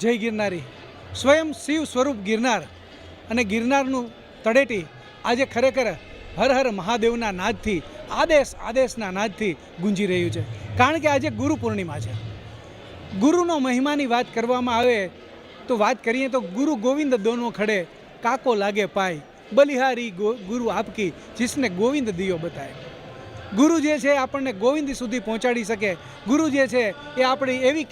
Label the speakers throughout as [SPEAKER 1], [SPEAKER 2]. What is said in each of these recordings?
[SPEAKER 1] જય ગિરનારી. સ્વયં શિવ સ્વરૂપ ગિરનાર અને ગિરનારનું તળેટી આજે ખરેખર હર હર મહાદેવના નાદથી, આદેશ આદેશના નાદથી ગુંજી રહ્યું છે. કારણ કે આજે ગુરુ પૂર્ણિમા છે. ગુરુનો મહિમાની વાત કરવામાં આવે તો વાત કરીએ તો ગુરુ ગોવિંદ દોનો ખડે કાકો લાગે પાય. બલિહારી ગુરુ આપકી, જિસને ગોવિંદ દિયો બતાય. ગુરુ જે છે આપણને ગોવિંદ સુધી પહોંચાડી શકે. ગુરુ જે છે એ આપણી એવી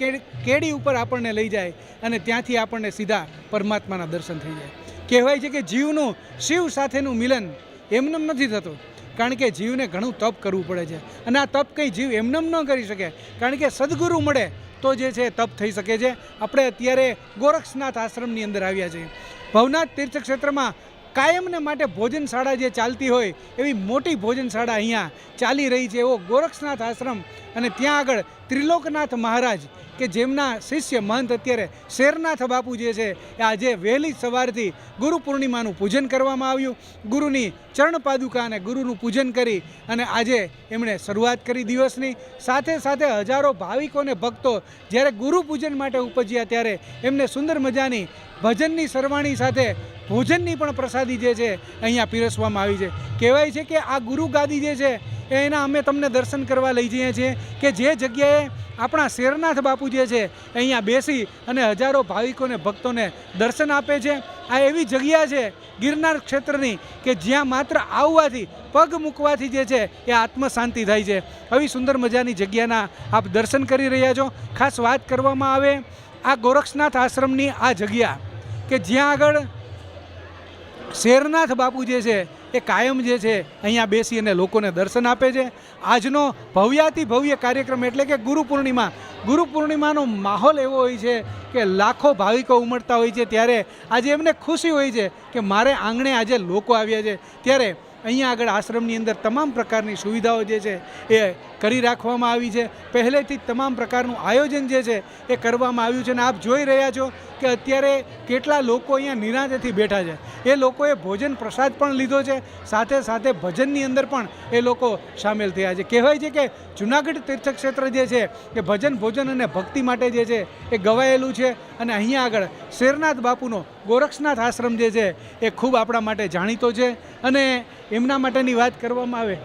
[SPEAKER 1] કેડી ઉપર આપણને લઈ જાય અને ત્યાંથી આપણને સીધા પરમાત્માના દર્શન થઈ જાય. કહેવાય છે કે જીવનું શિવ સાથેનું મિલન એમનેમ નથી થતું. કારણ કે જીવને ઘણું તપ કરવું પડે છે. અને આ તપ કંઈ જીવ એમનેમ ન કરી શકે. કારણ કે સદગુરુ મળે તો જે છે તપ થઈ શકે છે. આપણે અત્યારે ગોરક્ષનાથ આશ્રમની અંદર આવ્યા છીએ. ભવનાથ તીર્થક્ષેત્રમાં કાયમને માટે ભોજનશાળા જે ચાલતી હોય, એવી મોટી ભોજનશાળા અહીંયા ચાલી રહી છે, એવો ગોરક્ષનાથ આશ્રમ અને ત્યાં આગળ ત્રિલોકનાથ મહારાજ કે જેમના શિષ્ય મહંત અત્યારે શેરનાથ બાપુ જે છે, એ આજે વહેલી સવારથી ગુરુ પૂર્ણિમાનું પૂજન કરવામાં આવ્યું. ગુરુની ચરણ પાદુકા અને ગુરુનું પૂજન કરી અને આજે એમણે શરૂઆત કરી દિવસની. સાથે સાથે હજારો ભાવિકોને ભક્તો જ્યારે ગુરુ પૂજન માટે ઉપજ્યા ત્યારે એમને સુંદર મજાની ભજનની સરવાણી સાથે ભોજનની પણ પ્રસાદી જે છે, અહીંયા પીરસવામાં આવી છે. કહેવાય છે કે આ ગુરુ ગાદી જે છે એના અમે તમને દર્શન કરવા લઈ જઈએ છીએ કે જે જગ્યાએ આપણા શેરનાથ બાપુ જે છે, અહીંયા બેસી અને હજારો ભાવિકોને ભક્તોને દર્શન આપે છે. આ એવી જગ્યા છે, ગિરનાર ક્ષેત્રની, કે જ્યાં માત્ર આવવાથી, પગ મૂકવાથી જે છે, એ આત્મશાંતિ થાય છે. આવી સુંદર મજાની જગ્યાના આપ દર્શન કરી રહ્યા છો. ખાસ વાત કરવામાં આવે આ ગોરક્ષનાથ આશ્રમની આ જગ્યા, કે જ્યાં આગળ શેરનાથ બાપુ જે છે, એ કાયમ જે છે, અહીંયા બેસી અને લોકોને દર્શન આપે છે. આજનો ભવ્યાતિ ભવ્ય કાર્યક્રમ એટલે કે ગુરુ પૂર્ણિમા. ગુરુ પૂર્ણિમાનો માહોલ એવો હોય છે કે લાખો ભાવિકો ઉમટતા હોય છે. ત્યારે આજે એમને ખુશી હોય છે કે મારે આંગણે આજે લોકો આવ્યા છે. ત્યારે અહીંયા આગળ આશ્રમની અંદર તમામ પ્રકારની સુવિધાઓ જે છે એ કરી રાખવામાં આવી છે. પહેલેથી જ તમામ પ્રકારનું આયોજન જે છે એ કરવામાં આવ્યું છે અને આપ જોઈ રહ્યા છો કે અત્યારે કેટલા લોકો અહીંયા નિરાંતેથી બેઠા છે. એ લોકોએ ભોજન પ્રસાદ પણ લીધો છે, સાથે સાથે ભજનની અંદર પણ એ લોકો સામેલ થયા છે. કહેવાય છે કે જુનાગઢ તીર્થક્ષેત્ર જે છે એ ભજન, ભોજન અને ભક્તિ માટે જે છે એ ગવાયેલું છે અને અહીંયા આગળ શેરનાથ બાપુનો ગોરક્ષનાથ આશ્રમ જે છે એ ખૂબ આપણા માટે જાણીતો છે અને એમના માટેની વાત કરવામાં આવે.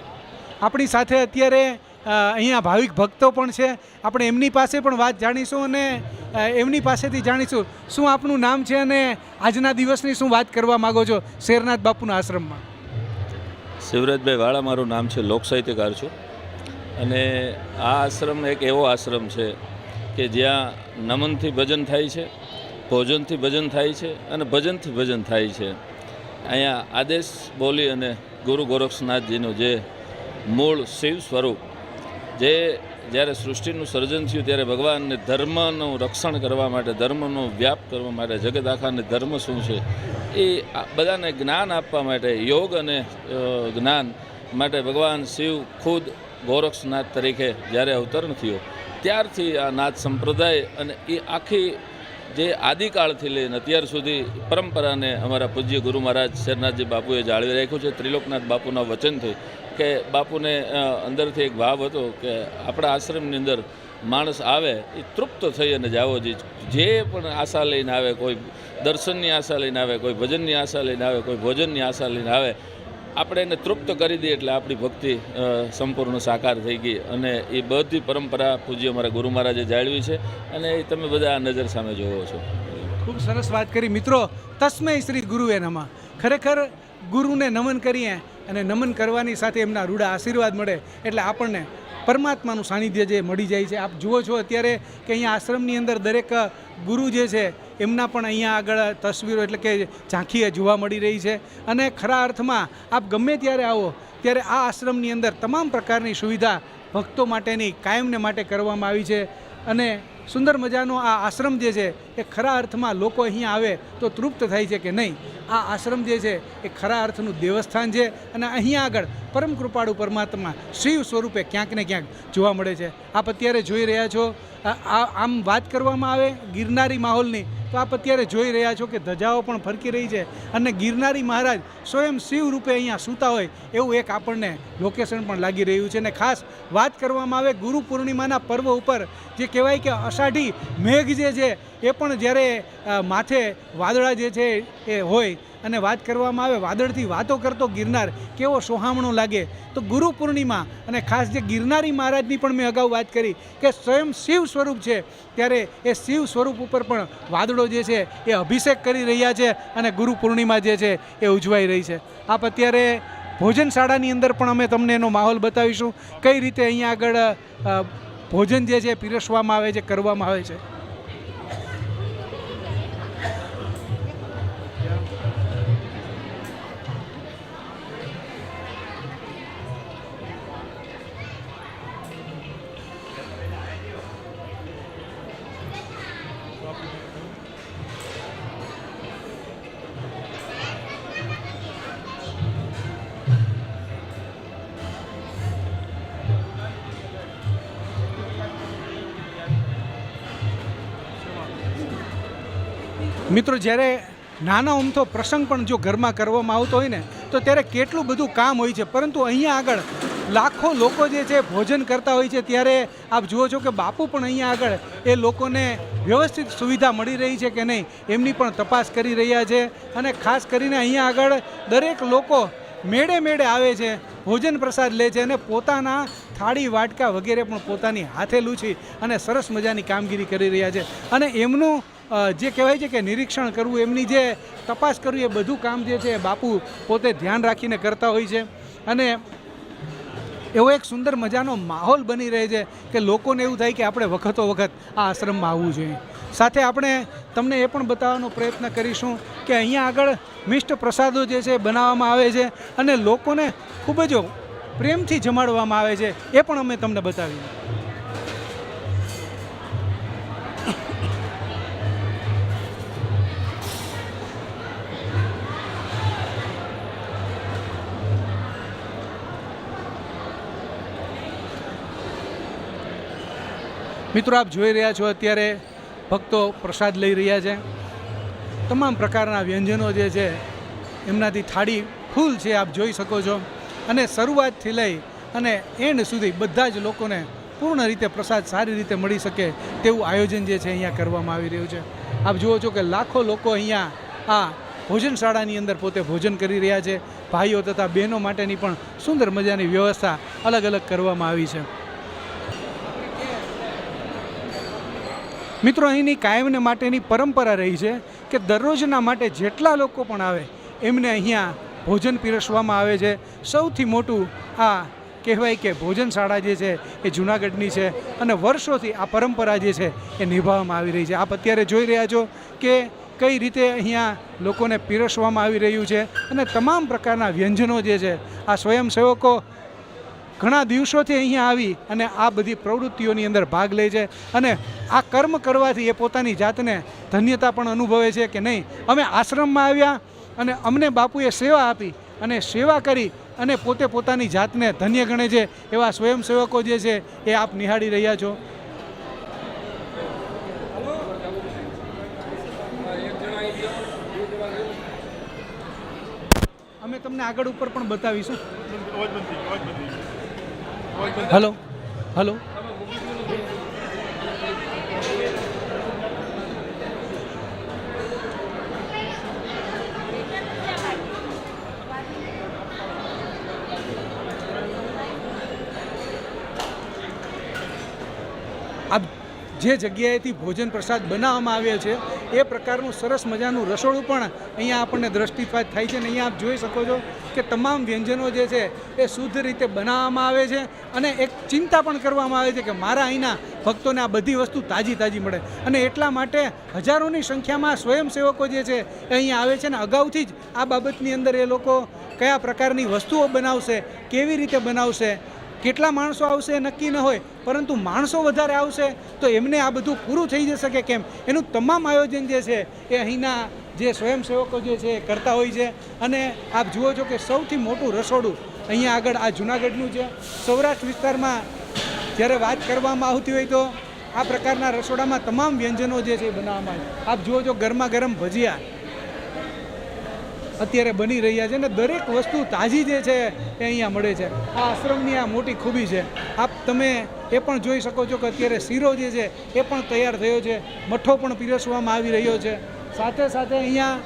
[SPEAKER 1] આપણી સાથે અત્યારે અહીંયા ભાવિક ભક્તો પણ છે. આપણે એમની પાસે પણ વાત જાણીશું અને એમની પાસેથી જાણીશું શું આપનું નામ છે અને આજના દિવસની શું વાત કરવા માગો છો શેરનાથ બાપુના આશ્રમમાં?
[SPEAKER 2] શિવરાજભાઈ વાળા મારું નામ છે, લોક સાહિત્યકાર છું. અને આ આશ્રમ એક એવો આશ્રમ છે કે જ્યાં નમનથી ભજન થાય છે, ભોજનથી ભજન થાય છે અને ભજનથી ભજન થાય છે. અહીંયા આદેશ બોલી અને ગુરુ ગોરક્ષનાથજીનું જે મૂળ શિવ સ્વરૂપ, જે જ્યારે સૃષ્ટિનું સર્જન થયું ત્યારે ભગવાનને ધર્મનું રક્ષણ કરવા માટે, ધર્મનો વ્યાપ કરવા માટે, જગત આખાને ધર્મ શું છે, એ બધાને જ્ઞાન આપવા માટે, યોગ અને જ્ઞાન માટે ભગવાન શિવ ખુદ ગોરક્ષનાથ તરીકે જ્યારે અવતરણ થયો, ત્યારથી આ નાથ સંપ્રદાય અને એ આખી જે આદિકાળથી લઈને અત્યાર સુધી પરંપરાને અમારા પૂજ્ય ગુરુ મહારાજ શેરનાથજી બાપુએ જાળવી રાખ્યું છે. ત્રિલોકનાથ બાપુના વચનથી કે બાપુને અંદરથી એક ભાવ હતો કે આપણા આશ્રમની અંદર માણસ આવે, એ તૃપ્ત થઈ અને જાવો જોઈએ જે પણ આશા લઈને આવે, કોઈ દર્શનની આશા લઈને આવે, કોઈ ભજનની આશા લઈને આવે, કોઈ ભોજનની આશા લઈને આવે આપણે એને તૃપ્ત કરી દઈએ એટલે આપણી ભક્તિ સંપૂર્ણ સાકાર થઈ ગઈ. અને એ બધી પરંપરા પૂજ્ય અમારા ગુરુ મહારાજે જાળવી છે અને એ તમે બધા નજર સામે જોવો છો.
[SPEAKER 1] ખૂબ સરસ વાત કરી. મિત્રો, તસ્મય શ્રી ગુરુએ એનામાં ખરેખર ગુરુને નમન કરીએ અને નમન કરવાની સાથે એમના રૂડા આશીર્વાદ મળે એટલે આપણને પરમાત્માનું સાનિધ્ય જે મળી જાય છે. આપ જુઓ છો અત્યારે કે અહીંયા આશ્રમની અંદર દરેક ગુરુ જે છે એમના પણ અહીંયા આગળ તસવીરો એટલે કે ઝાંખીએ જોવા મળી રહી છે. અને ખરા અર્થમાં આપ ગમે ત્યારે આવો, ત્યારે આ આશ્રમની અંદર તમામ પ્રકારની સુવિધા ભક્તો માટેની, કાયમને માટે કરવામાં આવી છે. અને સુંદર મજાનો આ આશ્રમ જે છે, એ ખરા અર્થમાં લોકો અહીંયા આવે તો તૃપ્ત થાય છે કે નહીં? આ આશ્રમ જે છે, એ ખરા અર્થનું દેવસ્થાન છે અને અહીંયા આગળ પરમ કૃપાળુ પરમાત્મા શિવ સ્વરૂપે ક્યાંક ને ક્યાંક જોવા મળે છે. આપ અત્યારે જોઈ રહ્યા છો. આમ વાત કરવામાં આવે ગિરનારી માહોલની તો આપ અત્યારે જોઈ રહ્યા છો કે ધજાઓ પણ ફરકી રહી છે અને ગિરનારી મહારાજ સ્વયં શિવ રૂપે અહીંયા સૂતા હોય એવું એક આપણને લોકેશન પણ લાગી રહ્યું છે. અને ખાસ વાત કરવામાં આવે ગુરુ પૂર્ણિમાના પર્વ ઉપર, જે કહેવાય કે અષાઢી મેઘ જે છે, એ પણ જ્યારે માથે વાદળા જે છે એ હોય અને વાત કરવામાં આવે, વાદળથી વાતો કરતો ગિરનાર કેવો સોહામણો લાગે. તો ગુરુ પૂર્ણિમા અને ખાસ જે ગિરનારી મહારાજની પણ મેં અગાઉ વાત કરી કે સ્વયં શિવ સ્વરૂપ છે. ત્યારે એ શિવ સ્વરૂપ ઉપર પણ વાદળો જે છે એ અભિષેક કરી રહ્યા છે અને ગુરુ પૂર્ણિમા જે છે એ ઉજવાઈ રહી છે. આપ અત્યારે ભોજનશાળાની અંદર પણ અમે તમને એનો માહોલ બતાવીશું. કઈ રીતે અહીંયા આગળ ભોજન જે છે પીરસવામાં આવે છે, કરવામાં આવે છે? મિત્રો, જ્યારે નાનો અમથો પ્રસંગ પણ જો ઘરમાં કરવામાં આવતો હોય ને, તો ત્યારે કેટલું બધું કામ હોય છે. પરંતુ અહીંયા આગળ લાખો લોકો જે છે, ભોજન કરતા હોય છે. ત્યારે આપ જુઓ છો કે બાપુ પણ અહીંયા આગળ એ લોકોને વ્યવસ્થિત સુવિધા મળી રહી છે કે નહીં, એમની પણ તપાસ કરી રહ્યા છે. અને ખાસ કરીને અહીંયા આગળ દરેક લોકો મેળે મેળે આવે છે, ભોજન પ્રસાદ લે છે અને પોતાના થાળી, વાટકા વગેરે પણ પોતાની હાથે લૂછી અને સરસ મજાની કામગીરી કરી રહ્યા છે. અને એમનું જે કહેવાય છે કે નિરીક્ષણ કરવું, એમની જે તપાસ કરવી, એ બધું કામ જે છે એ બાપુ પોતે ધ્યાન રાખીને કરતા હોય છે. અને એવો એક સુંદર મજાનો માહોલ બની રહે છે કે લોકોને એવું થાય કે આપણે વખતો વખત આ આશ્રમમાં આવવું જોઈએ. સાથે આપણે તમને એ પણ બતાવવાનો પ્રયત્ન કરીશું કે અહીંયા આગળ મિષ્ટ પ્રસાદો જે છે બનાવવામાં આવે છે અને લોકોને ખૂબ જ પ્રેમથી જમાડવામાં આવે છે. એ પણ અમે તમને બતાવીએ. મિત્રો, આપ જોઈ રહ્યા છો અત્યારે ભક્તો પ્રસાદ લઈ રહ્યા છે. તમામ પ્રકારના વ્યંજનો જે છે, એમનાથી થાળી ફૂલ છે, આપ જોઈ શકો છો. અને શરૂઆતથી લઈ અને એન્ડ સુધી બધા જ લોકોને પૂર્ણ રીતે પ્રસાદ સારી રીતે મળી શકે તેવું આયોજન જે છે, અહીંયા કરવામાં આવી રહ્યું છે. આપ જુઓ છો કે લાખો લોકો અહીંયા આ ભોજનશાળાની અંદર પોતે ભોજન કરી રહ્યા છે. ભાઈઓ તથા બહેનો માટેની પણ સુંદર મજાની વ્યવસ્થા અલગ અલગ કરવામાં આવી છે. મિત્રો, અહીંની કાયમને માટેની પરંપરા રહી છે કે દરરોજના માટે જેટલા લોકો પણ આવે, એમને અહીંયા ભોજન પીરસવામાં આવે છે. સૌથી મોટું આ કહેવાય કે ભોજનશાળા જે છે, એ જૂનાગઢની છે અને વર્ષોથી આ પરંપરા જે છે, એ નિભાવવામાં આવી રહી છે. આપ અત્યારે જોઈ રહ્યા છો કે કઈ રીતે અહીંયા લોકોને પીરસવામાં આવી રહ્યું છે અને તમામ પ્રકારના વ્યંજનો જે છે, આ સ્વયંસેવકો ઘણા દિવસોથી અહીંયા આવી અને આ બધી પ્રવૃત્તિઓની અંદર ભાગ લે છે અને આ કર્મ કરવાથી એ પોતાની જાતને ધન્યતા પણ અનુભવે છે કે નહીં. અમે આશ્રમમાં આવ્યા અને અમને બાપુએ સેવા આપી અને સેવા કરી અને પોતે પોતાની જાતને ધન્ય ગણે છે એવા સ્વયંસેવકો જે છે એ આપ નિહાળી રહ્યા છો. અમે તમને આગળ ઉપર પણ બતાવીશું. હલો હલો આ જે જગ્યાએથી ભોજન પ્રસાદ બનાવવામાં આવ્યો છે, એ પ્રકારનું સરસ મજાનું રસોડું પણ અહીંયા આપણને દ્રષ્ટિપાત થાય છે અને અહીંયા આપ જોઈ શકો છો. કે તમામ વ્યંજનો જે છે એ શુદ્ધ રીતે બનાવવામાં આવે છે અને એક ચિંતા પણ કરવામાં આવે છે કે મારા અહીંના ભક્તોને આ બધી વસ્તુ તાજી તાજી મળે. અને એટલા માટે હજારોની સંખ્યામાં સ્વયંસેવકો જે છે એ અહીંયા આવે છે અને અગાઉથી જ આ બાબતની અંદર એ લોકો કયા પ્રકારની વસ્તુઓ બનાવશે, કેવી રીતે બનાવશે, કેટલા માણસો આવશે એ નક્કી ન હોય, પરંતુ માણસો વધારે આવશે તો એમને આ બધું પૂરું થઈ જશે કે કેમ? એનું તમામ આયોજન જે છે એ અહીંના જે સ્વયંસેવકો જે છે એ કરતા હોય છે. અને આપ જુઓ છો કે સૌથી મોટું રસોડું અહીંયા આગળ આ જુનાગઢનું છે. સૌરાષ્ટ્ર વિસ્તારમાં જ્યારે વાત કરવામાં આવતી હોય તો આ પ્રકારના રસોડામાં તમામ વ્યંજનો જે છે એ બનાવવામાં આવે આપ જુઓ છો ગરમા ગરમ ભજીયા અત્યારે બની રહ્યા છે અને દરેક વસ્તુ તાજી જે છે એ અહીંયા મળે છે. આ આશ્રમની આ મોટી ખૂબી છે. આપ તમે એ પણ જોઈ શકો છો કે અત્યારે શીરો જે છે એ પણ તૈયાર થયો છે. મઠ્ઠો પણ પીરસવામાં આવી રહ્યો છે. સાથે સાથે અહીંયા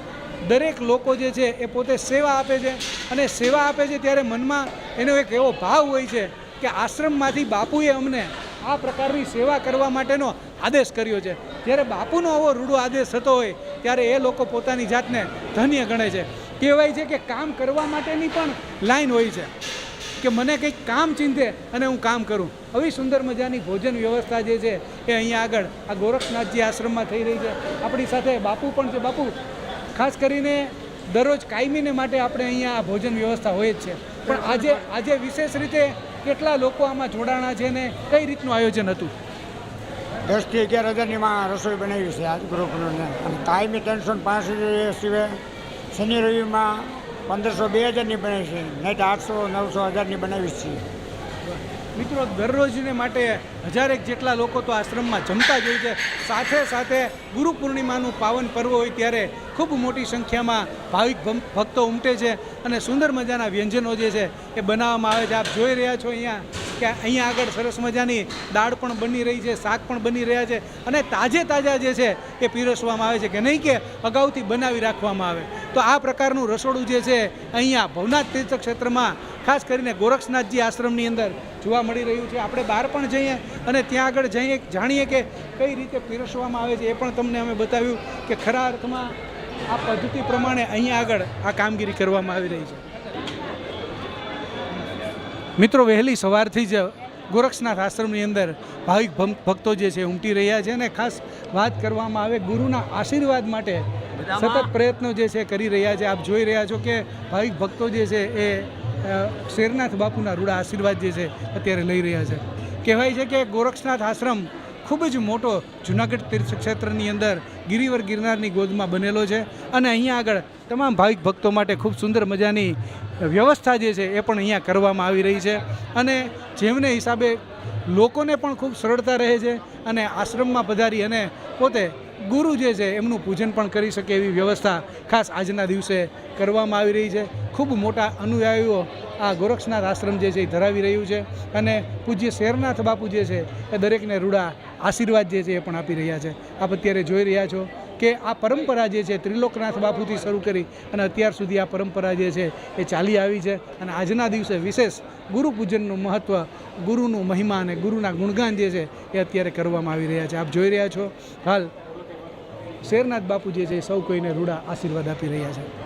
[SPEAKER 1] દરેક લોકો જે છે એ પોતે સેવા આપે છે અને સેવા આપે છે ત્યારે મનમાં એનો એક એવો ભાવ હોય છે કે આશ્રમમાંથી બાપુએ અમને આ પ્રકારની સેવા કરવા માટેનો આદેશ કર્યો છે. જ્યારે બાપુનો આવો રૂડો આદેશ થતો હોય ત્યારે એ લોકો પોતાની જાતને ધન્ય ગણે છે. કહેવાય છે કે કામ કરવા માટેની પણ લાઈન હોય છે. કે મને કંઈક કામ ચિંતે અને હું કામ કરું. આવી સુંદર મજાની ભોજન વ્યવસ્થા જે છે એ અહીંયા આગળ આ ગોરખનાથજી આશ્રમમાં થઈ રહી છે. આપણી સાથે બાપુ પણ છે. બાપુ, ખાસ કરીને દરરોજ કાયમીને માટે આપણે અહીંયા આ ભોજન વ્યવસ્થા હોય જ છે. પણ આજે આજે વિશેષ રીતે કેટલા લોકો આમાં જોડાણા છે ને કઈ રીતનું આયોજન હતું?
[SPEAKER 3] દસથી અગિયાર હજારની રસોઈ બનાવી છે આજ ગ્રુપનું અને કાયમી ત્રણસો પાંચ સિવાય શનિ રવિમાં પંદરસો બે હજારની બનાવી છે. નહીં તો આઠસો, નવસો હજારની બનાવી છીએ
[SPEAKER 1] મિત્રો, દરરોજને માટે હજારેક જેટલા લોકો તો આશ્રમમાં જમતા જ હોય છે. સાથે સાથે ગુરુ પૂર્ણિમાનું પાવન પર્વ હોય ત્યારે ખૂબ મોટી સંખ્યામાં ભાવિક ભક્તો ઉમટે છે અને સુંદર મજાના વ્યંજનો જે છે એ બનાવવામાં આવે છે. આપ જોઈ રહ્યા છો અહીંયા. કે અહીંયા આગળ સરસ મજાની દાળ પણ બની રહી છે, શાક પણ બની રહ્યા છે અને તાજે તાજા જે છે એ પીરસવામાં આવે છે કે નહીં કે અગાઉથી બનાવી રાખવામાં આવે. તો આ પ્રકારનું રસોડું જે છે અહીંયા ભવનાથ તીર્થ ક્ષેત્રમાં ખાસ કરીને ગોરક્ષનાથજી આશ્રમની અંદર જોવા મળી રહ્યું છે. આપણે બહાર પણ જઈએ અને ત્યાં આગળ જઈએ, જાણીએ કે કઈ રીતે પીરસવામાં આવે છે એ પણ તમને અમે બતાવ્યું કે ખરા અર્થમાં આ પદ્ધતિ પ્રમાણે અહીંયા આગળ આ કામગીરી કરવામાં આવી રહી છે. મિત્રો વહેલી સવારથી જ ગોરક્ષનાથ આશ્રમની અંદર ભાવિક ભક્તો જે છે ઉમટી રહ્યા છે અને ખાસ વાત કરવામાં આવે ગુરુના આશીર્વાદ માટે સતત પ્રયત્નો જે છે કરી રહ્યા છે. આપ જોઈ રહ્યા છો કે ભાવિક ભક્તો જે છે એ શેરનાથ બાપુના રૂડા આશીર્વાદ જે છે અત્યારે લઈ રહ્યા છે. કહેવાય છે કે ગોરક્ષનાથ આશ્રમ ખૂબ જ મોટો જુનાગઢ તીર્થ ક્ષેત્રની અંદર ગિરિવર ગિરનારની ગોદમાં બનેલો છે. અને અહીંયા આગળ તમામ ભાવિક ભક્તો માટે ખૂબ સુંદર મજાની વ્યવસ્થા જે છે એ પણ અહીંયા કરવામાં આવી રહી છે. અને જેમને હિસાબે લોકોને પણ ખૂબ સરળતા રહે છે અને આશ્રમમાં પધારી અને પોતે ગુરુ જે છે એમનું પૂજન પણ કરી શકે એવી વ્યવસ્થા ખાસ આજના દિવસે કરવામાં આવી રહી છે. ખૂબ મોટા અનુયાયીઓ આ ગોરક્ષનાથ આશ્રમ જે છે એ ધરાવી રહ્યું છે અને પૂજ્ય શેરનાથ બાપુ જે છે એ દરેકને રૂડા આશીર્વાદ જે છે એ પણ આપી રહ્યા છે. આપ અત્યારે જોઈ રહ્યા છો કે આ પરંપરા જે છે ત્રિલોકનાથ બાપુથી શરૂ કરી અને અત્યાર સુધી આ પરંપરા જે છે એ ચાલી આવી છે અને આજના દિવસે વિશેષ ગુરુ પૂજનનું મહત્ત્વ ગુરુનું મહિમા અને ગુરુના ગુણગાન જે છે એ અત્યારે કરવામાં આવી રહ્યા છે. આપ જોઈ રહ્યા છો. હાલ શેરનાથ બાપુ જે છે સૌ કોઈને રૂડા આશીર્વાદ આપી રહ્યા છે.